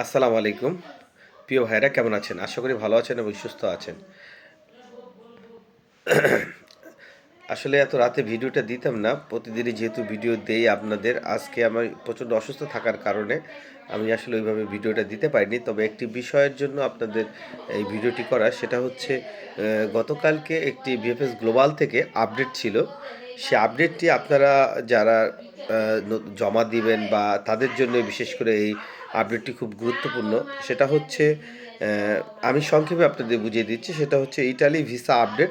আসসালামু আলাইকুম। প্রিয় ভাইরা কেমন আছেন? আশা করি ভালো আছেন এবং সুস্থ আছেন। আসলে এত রাতে ভিডিওটা দিতাম না, প্রতিদিনই যেহেতু ভিডিও দেই আপনাদের, আজকে আমার প্রচণ্ড অসুস্থ থাকার কারণে আমি আসলে ওইভাবে ভিডিওটা দিতে পারিনি। তবে একটি বিষয়ের জন্য আপনাদের এই ভিডিওটি করা, সেটা হচ্ছে গতকালকে একটি বিএফএস গ্লোবাল থেকে আপডেট ছিল। সে আপডেটটি আপনারা যারা জমা দিবেন বা তাদের জন্য বিশেষ করে এই আপডেটটি খুব গুরুত্বপূর্ণ। সেটা হচ্ছে আমি সংক্ষেপে আপনাদের বুঝিয়ে দিচ্ছি, সেটা হচ্ছে ইটালি ভিসা আপডেট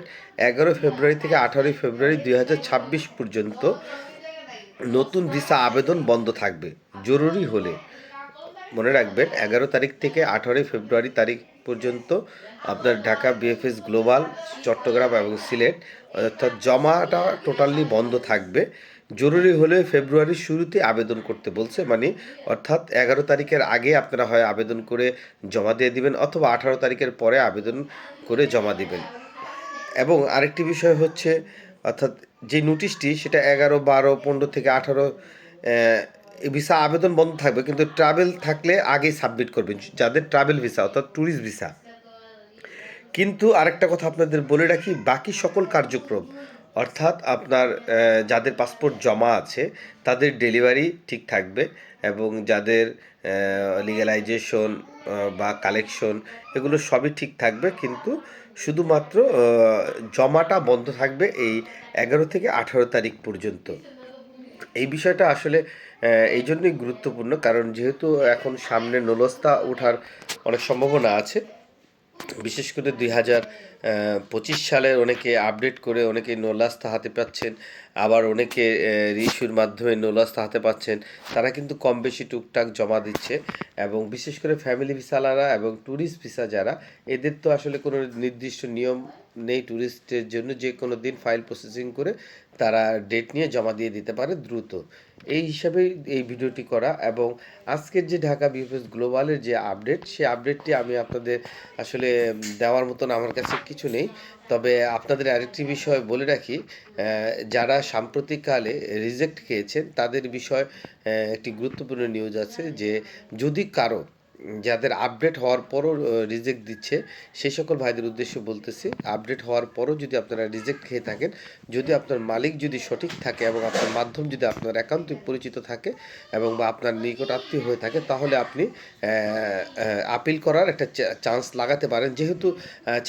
এগারো ফেব্রুয়ারি থেকে আঠারোই ফেব্রুয়ারি দুই হাজার ছাব্বিশ পর্যন্ত নতুন ভিসা আবেদন বন্ধ থাকবে, জরুরি হলে। মনে রাখবেন, এগারো তারিখ থেকে আঠারোই ফেব্রুয়ারি তারিখ পর্যন্ত আপনার ঢাকা বিএফএস গ্লোবাল চট্টগ্রাম এবং সিলেট, অর্থাৎ জমাটা টোটালি বন্ধ থাকবে। জরুরি হলে ফেব্রুয়ারির শুরুতে আবেদন করতে বলছে মানে অর্থাৎ এগারো তারিখের আগে আপনারা হয় আবেদন করে জমা দিয়ে দিবেন অথবা আঠারো তারিখের পরে আবেদন করে জমা দিবেন। এবং আরেকটি বিষয় হচ্ছে, অর্থাৎ যে নোটিশটি সেটা এগারো, বারো, পনেরো থেকে আঠারো ভিসা আবেদন বন্ধ থাকবে, কিন্তু ট্রাভেল থাকলে আগেই সাবমিট করবেন যাদের ট্রাভেল ভিসা, অর্থাৎ ট্যুরিস্ট ভিসা। কিন্তু আরেকটা কথা আপনাদের বলে রাখি, বাকি সকল কার্যক্রম অর্থাৎ আপনার যাদের পাসপোর্ট জমা আছে, তাদের ডেলিভারি ঠিক থাকবে এবং যাদের লিগ্যালাইজেশন বা কালেকশন এগুলো সবই ঠিক থাকবে। কিন্তু শুধুমাত্র জমাটা বন্ধ থাকবে এই এগারো থেকে আঠারো তারিখ পর্যন্ত। এই বিষয়টা আসলে এই জন্যই গুরুত্বপূর্ণ। কারণ যেহেতু এখন সামনে নলস্তা ওঠার অনেক সম্ভাবনা আছে বিশেষ করে দুই হাজার পঁচিশ সালের অনেকে আপডেট করে, অনেকে নোলাস্তা হাতে পাচ্ছেন, আবার অনেকে রিইস্যুর মাধ্যমে নোলাস্তা হাতে পাচ্ছেন, তারা কিন্তু কম বেশি টুকটাক জমা দিচ্ছে এবং বিশেষ করে ফ্যামিলি ভিসালারা এবং ট্যুরিস্ট ভিসা যারা, এদের তো আসলে কোনো নির্দিষ্ট নিয়ম নেই ট্যুরিস্টের জন্য, যে কোনো দিন ফাইল প্রসেসিং করে তারা ডেট নিয়ে জমা দিয়ে দিতে পারে দ্রুত। এই হিসাবেই এই ভিডিওটি করা এবং আজকের যে ঢাকা বিএফএস গ্লোবালের যে আপডেট, সেই আপডেটটি আমি আপনাদের আসলে দেওয়ার মতন আমার কাছে কিছু নেই। তবে আপনাদের আরেকটি বিষয় বলে রাখি যারা সাম্প্রতিককালে রিজেক্ট খেয়েছেন, তাদের বিষয় একটি গুরুত্বপূর্ণ নিউজ আছে যে যদি কারও যাদের আপডেট হওয়ার পরও রিজেক্ট দিচ্ছে, সেই সকল ভাইদের উদ্দেশ্যে বলতেছি আপডেট হওয়ার পরও যদি আপনারা রিজেক্ট খেয়ে থাকেন, যদি আপনার মালিক যদি সঠিক থাকে এবং আপনার মাধ্যম যদি আপনার একান্তই পরিচিত থাকে এবং বা আপনার নিকট আত্মীয় হয়ে থাকে, তাহলে আপনি আপিল করার একটা চান্স লাগাতে পারেন। যেহেতু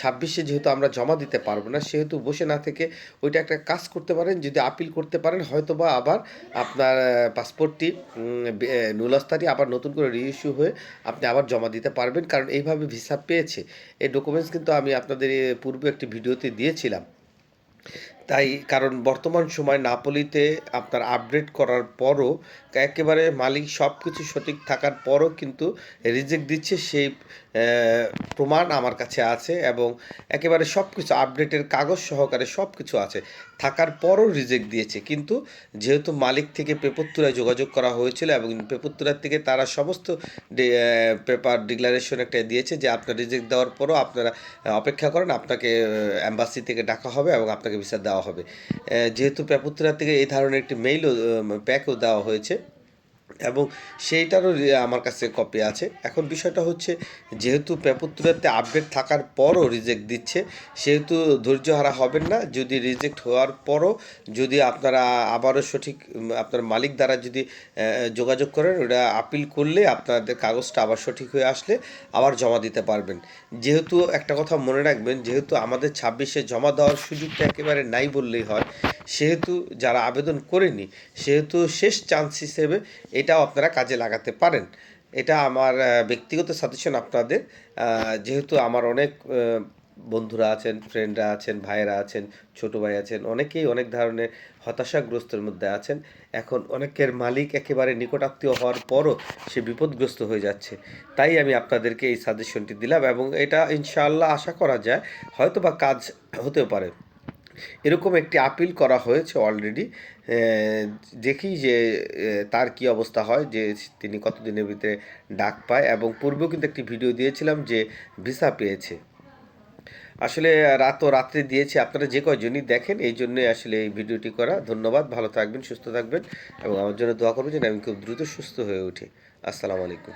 ছাব্বিশে যেহেতু আমরা জমা দিতে পারব না, সেহেতু বসে না থেকে ওইটা একটা কাজ করতে পারেন, যদি আপিল করতে পারেন হয়তো বা আবার আপনার পাসপোর্টটি নুলাস্তাটি আবার নতুন করে রিইস্যু হয়ে আপনি আবার জমা দিতে পারবেন, কারণ এইভাবে ভিসা পেয়েছে। এই ডকুমেন্টস কিন্তু আমি আপনাদের পূর্বে একটি ভিডিওতে দিয়েছিলাম। তাই কারণ বর্তমান সময় নাপোলিতে আপনার আপডেট করার পরও একেবারে মালিক সব কিছু সঠিক থাকার পরও কিন্তু রিজেক্ট দিচ্ছে সেই প্রমাণ আমার কাছে আছে এবং একেবারে সব কিছু আপডেটের কাগজ সহকারে সব কিছু আছে। থাকার পরও রিজেক্ট দিয়েছে। কিন্তু যেহেতু মালিক থেকে পেপত্তুরায় যোগাযোগ করা হয়েছিল এবং পেপত্তুরার থেকে তারা সমস্ত পেপার ডিক্লারেশন একটা দিয়েছে যে আপনার রিজেক্ট দেওয়ার পরও আপনারা অপেক্ষা করেন, আপনাকে অ্যাম্বাসি থেকে ডাকা হবে এবং আপনাকে ভিসা দেওয়া হবে। যেহেতু পেপত্তুরা থেকে এই ধরনের একটি মেইলও প্যাকও দেওয়া হয়েছে এবং সেইটারও আমার কাছে কপি আছে। এখন বিষয়টা হচ্ছে, যেহেতু পেপত্তুরাতে আপডেট থাকার পরও রিজেক্ট দিচ্ছে, সেহেতু ধৈর্য হারা হবেন না। যদি রিজেক্ট হওয়ার পরও যদি আপনারা আবারও সঠিক আপনার মালিক দ্বারা যদি যোগাযোগ করেন, ওটা আপিল করলে আপনাদের কাগজটা আবার সঠিক হয়ে আসলে আবার জমা দিতে পারবেন। যেহেতু একটা কথা মনে রাখবেন, যেহেতু আমাদের ছাব্বিশে জমা দেওয়ার সুযোগটা একেবারে নাই বললেই হয় সেহেতু যারা আবেদন করেনি, সেহেতু শেষ চান্স হিসেবে এটাও আপনারা কাজে লাগাতে পারেন। এটা আমার ব্যক্তিগত সাজেশন আপনাদের। যেহেতু আমার অনেক বন্ধুরা আছেন ফ্রেন্ডরা আছেন, ভাইয়েরা আছেন, ছোট ভাই আছেন, অনেকেই অনেক ধরনের হতাশাগ্রস্তের মধ্যে আছেন। এখন অনেকের মালিক একেবারে নিকটাত্মীয় হওয়ার পরও সে বিপদগ্রস্ত হয়ে যাচ্ছে। তাই আমি আপনাদেরকে এই সাজেশনটি দিলাম এবং এটা ইনশাআল্লাহ আশা করা যায় হয়তো বা কাজ হতেও পারে। এরকম একটি আপিল করা হয়েছে অলরেডি দেখি যে তার কি অবস্থা হয়, যে তিনি কতদিনের ভিতরে ডাক পায় এবং পূর্বেও কিন্তু একটি ভিডিও দিয়েছিলাম যে ভিসা পেয়েছে। আসলে রাত ও রাত্রে দিয়েছি, আপনারা যে কয়জনই দেখেন, এই জন্যই আসলে এই ভিডিওটি করা। ধন্যবাদ, ভালো থাকবেন, সুস্থ থাকবেন এবং আমার জন্য দোয়া করবেন যেন আমি খুব দ্রুত সুস্থ হয়ে উঠি। আসসালামু আলাইকুম।